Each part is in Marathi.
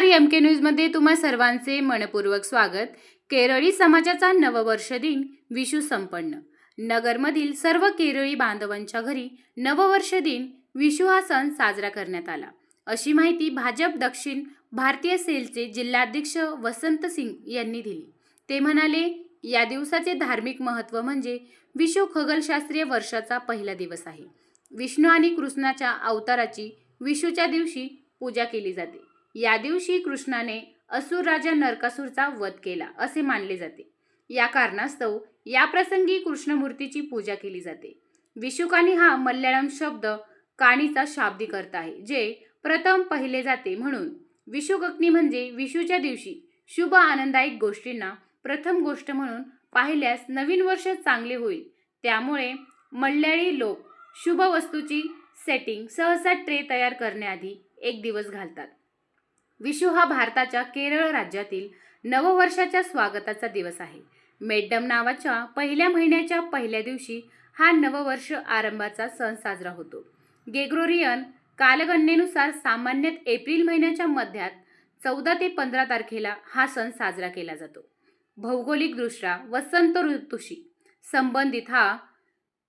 नमस्कार एम के न्यूजमध्ये तुम्हा सर्वांचे मनपूर्वक स्वागत. केरळी समाजाचा नववर्ष दिन विशू संपन्न. नगरमधील सर्व केरळी बांधवांच्या घरी नववर्ष दिन विशू हा सण साजरा करण्यात आला. अशी माहिती भाजप दक्षिण भारतीय सेलचे जिल्हाध्यक्ष वसंत सिंग यांनी दिली. ते म्हणाले या दिवसाचे धार्मिक महत्त्व म्हणजे विशू खगोलशास्त्रीय वर्षाचा पहिला दिवस आहे. विष्णू आणि कृष्णाच्या अवताराची विशूच्या दिवशी पूजा केली जाते. या दिवशी कृष्णाने असुर राजा नरकासूरचा वध केला असे मानले जाते. या कारणास्तव या प्रसंगी कृष्णमूर्तीची पूजा केली जाते. विशुकानी हा मल्याळम शब्द काणीचा शाब्दिक अर्थ आहे जे प्रथम पाहिले जाते म्हणून. विशुकग्नी म्हणजे विशूच्या दिवशी शुभ आनंददायक गोष्टींना प्रथम गोष्ट म्हणून पाहिल्यास नवीन वर्ष चांगले होईल. त्यामुळे मल्याळी लोक शुभ वस्तूची सेटिंग सहसा ट्रे तयार करण्याआधी एक दिवस घालतात. विशू हा भारताच्या केरळ राज्यातील नववर्षाच्या स्वागताचा दिवस आहे. मेड्डम नावाच्या पहिल्या महिन्याच्या पहिल्या दिवशी हा नववर्ष आरंभाचा सण साजरा होतो. गेग्रोरियन कालगणनेनुसार सामान्यतः एप्रिल महिन्याच्या मध्यात चौदा ते पंधरा तारखेला हा सण साजरा केला जातो. भौगोलिकदृष्ट्या वसंत ऋतूशी संबंधित हा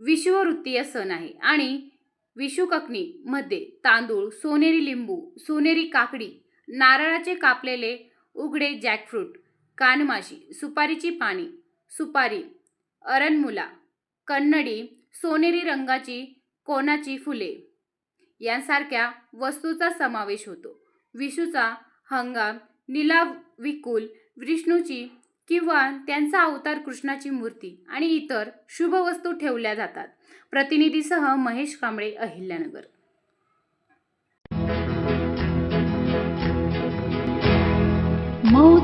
विश्ववृत्तीय सण आहे आणि विषुककणीमध्ये तांदूळ सोनेरी लिंबू सोनेरी काकडी नारळाचे कापलेले उघडे जॅकफ्रूट कानमाशी सुपारीची पाणी सुपारी अरणमुला कन्नडी सोनेरी रंगाची कोणाची फुले? यांसारख्या वस्तूचा समावेश होतो. विशूचा हंगाम निलाविकुल विष्णूची किंवा त्यांचा अवतार कृष्णाची मूर्ती आणि इतर शुभ वस्तू ठेवल्या जातात. प्रतिनिधीसह महेश कांबळे अहिल्यानगर.